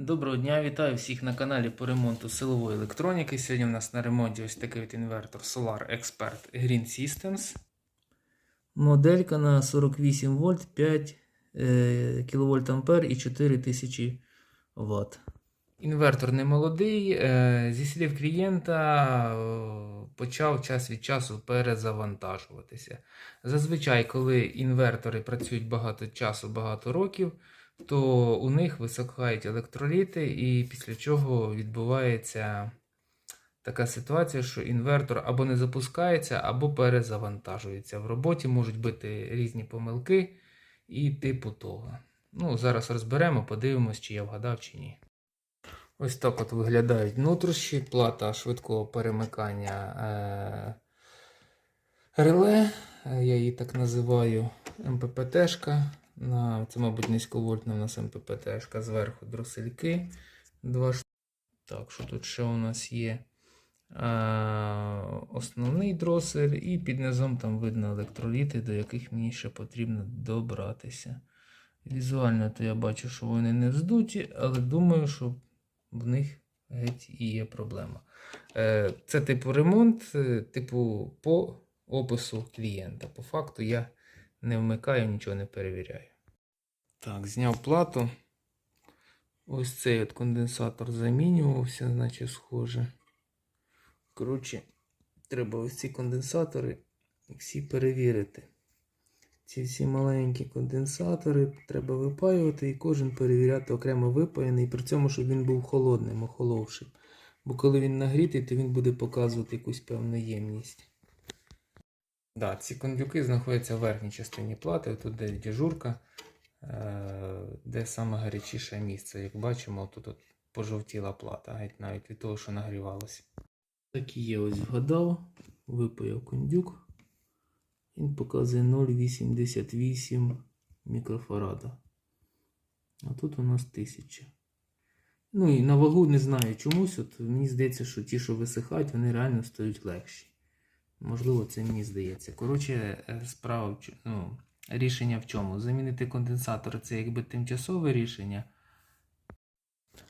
Доброго дня, вітаю всіх на каналі по ремонту силової електроніки. Сьогодні у нас на ремонті ось такий от інвертор Solar Expert Green Systems. Моделька на 48 вольт, 5 е, кВт ампер і 4000 Вт. Інвертор не молодий. Е, зі слів клієнта почав час від часу перезавантажуватися. Зазвичай, коли інвертори працюють багато часу, багато років, то у них висохають електроліти, і після чого відбувається така ситуація, що інвертор або не запускається, або перезавантажується. В роботі можуть бути різні помилки і типу того. Ну, зараз розберемо, подивимось, чи я вгадав, чи ні. Ось так от виглядають внутрішні, плата швидкого перемикання е- реле, е, я її так називаю, МППТшка. Це, мабуть, низьковольтна у нас МППТшка, зверху дросельки. Два ш- Так, що тут ще у нас є? Основний дросель, і під низом там видно електроліти, до яких мені ще потрібно добратися. Візуально то я бачу, що вони не вздуті, але думаю, що в них геть і є проблема. Е, Це типу ремонт, е, типу по опису клієнта. По факту я не вмикаю, нічого не перевіряю. Так, зняв плату. Ось цей от конденсатор замінювався, наче схоже. Коротше, треба ось ці конденсатори всі перевірити. Ці всі маленькі конденсатори треба випаювати і кожен перевіряти окремо випаяний, при цьому, щоб він був холодним, охоловшим. Бо коли він нагрітий, то він буде показувати якусь певну ємність. Да, ці кондюки знаходяться в верхній частині плати, тут де дежурка, е, де саме гарячіше місце. Як бачимо, тут пожовтіла плата, геть навіть від того, що нагрівалося. Так і є, ось вгадав, випаяв кондюк. Він показує 0,88 мікрофарада. А тут у нас 1000. Ну і на вагу не знаю чомусь. От мені здається, що ті, що висихають, вони реально стають легші. Можливо, це мені здається. Коротше, е, справа ну, рішення в чому? Замінити конденсатор це якби тимчасове рішення.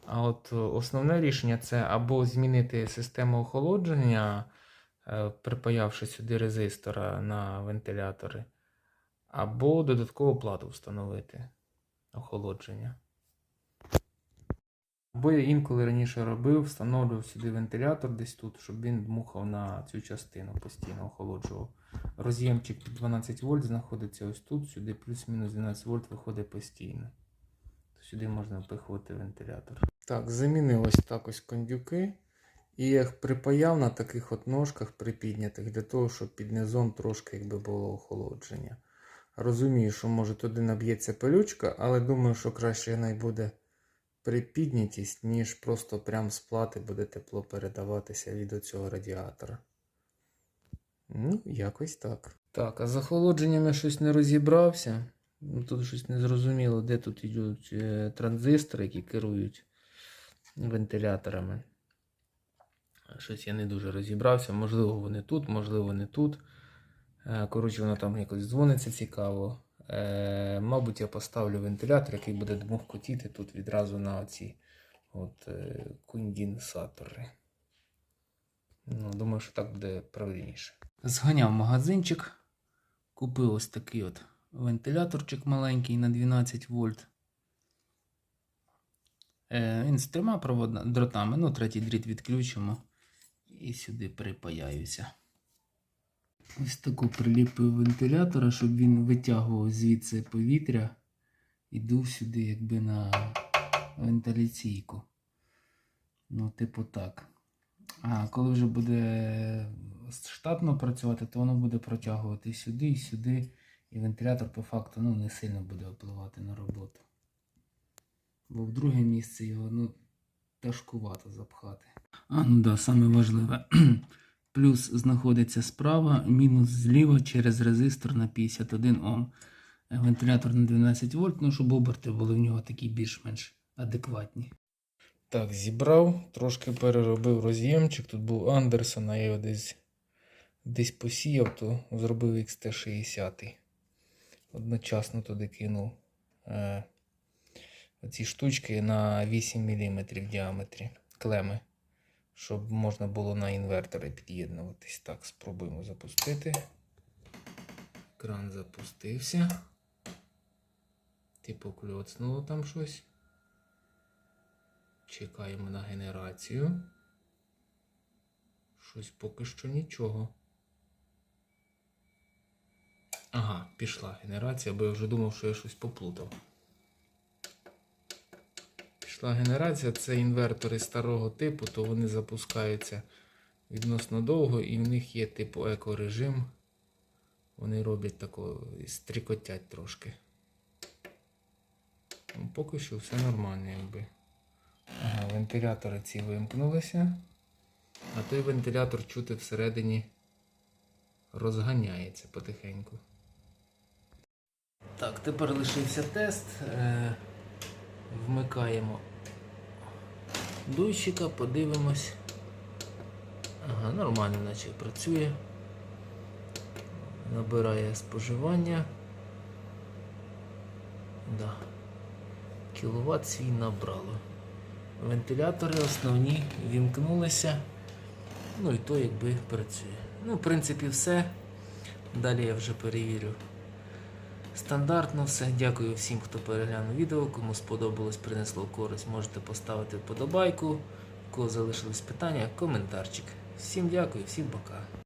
А от е, основне рішення це або змінити систему охолодження, е, припаявши сюди резистора на вентилятори, або додаткову плату встановити охолодження. Або я інколи раніше робив, встановлював сюди вентилятор десь тут, щоб він дмухав на цю частину, постійно охолоджував. Роз'ємчик під 12 вольт знаходиться ось тут, сюди плюс-мінус 12 вольт виходить постійно. Сюди можна впихувати вентилятор. Так, замінив ось так ось кондюки. І я їх припаяв на таких от ножках припіднятих, для того, щоб під низом трошки якби було охолодження. Розумію, що може туди наб'ється пилючка, але думаю, що краще най буде припіднятість, ніж просто прям з плати буде тепло передаватися від цього радіатора. Ну, якось так. Так, а з охолодженням я щось не розібрався. Ну, Тут щось не зрозуміло, де тут йдуть е, транзистори, які керують вентиляторами. Щось я не дуже розібрався. Можливо, вони тут, можливо, не тут. Е, Коротше, воно там якось дзвониться цікаво. Е, Мабуть, я поставлю вентилятор, який буде дмухкотіти тут відразу на оці от, е, конденсатори. Ну, думаю, що так буде правильніше. Зганяв магазинчик. Купив ось такий от вентиляторчик маленький на 12 вольт. Е, Він з трьома дротами. Ну, третій дріт відключимо. І сюди припаяюся. Ось таку приліпив вентилятора, щоб він витягував звідси повітря і дув сюди, якби на вентиляційку. Ну, типу так. А коли вже буде штатно працювати, то воно буде протягувати сюди і сюди. І вентилятор по факту ну, не сильно буде впливати на роботу. Бо в друге місце його ну, тяжкувато запхати. А, ну да, саме важливе. Плюс знаходиться справа, мінус зліва через резистор на 51 Ом. Вентилятор на 12 вольт, ну щоб оберти були в нього такі більш-менш адекватні. Так, зібрав, трошки переробив роз'ємчик. Тут був Андерсон, а я його десь, десь посіяв, то зробив XT60. Одночасно туди кинув е, оці штучки на 8 мм в діаметрі клеми, щоб можна було на інвертори під'єднуватись. Так, спробуємо запустити. Кран запустився. Типу кльоцнуло там щось. Чекаємо на генерацію. Щось поки що нічого. Ага, пішла генерація, бо я вже думав, що я щось поплутав. Пішла генерація, це інвертори старого типу, то вони запускаються відносно довго, і в них є типу екорежим. Вони роблять тако, стрікотять трошки. Ну, поки що все нормально, якби. Ага, вентилятори ці вимкнулися. А той вентилятор чути всередині розганяється потихеньку. Так, тепер лишився тест. Вмикаємо дуйщика, подивимось. Ага, нормально наче працює. Набирає споживання. Да. Кіловат свій набрало. Вентилятори основні вімкнулися. Ну і то якби працює. Ну, в принципі, все. Далі я вже перевірю. Стандартно все. Дякую всім, хто переглянув відео. Кому сподобалось, принесло користь, можете поставити вподобайку. Кого залишились питання, коментарчик. Всім дякую, всім пока.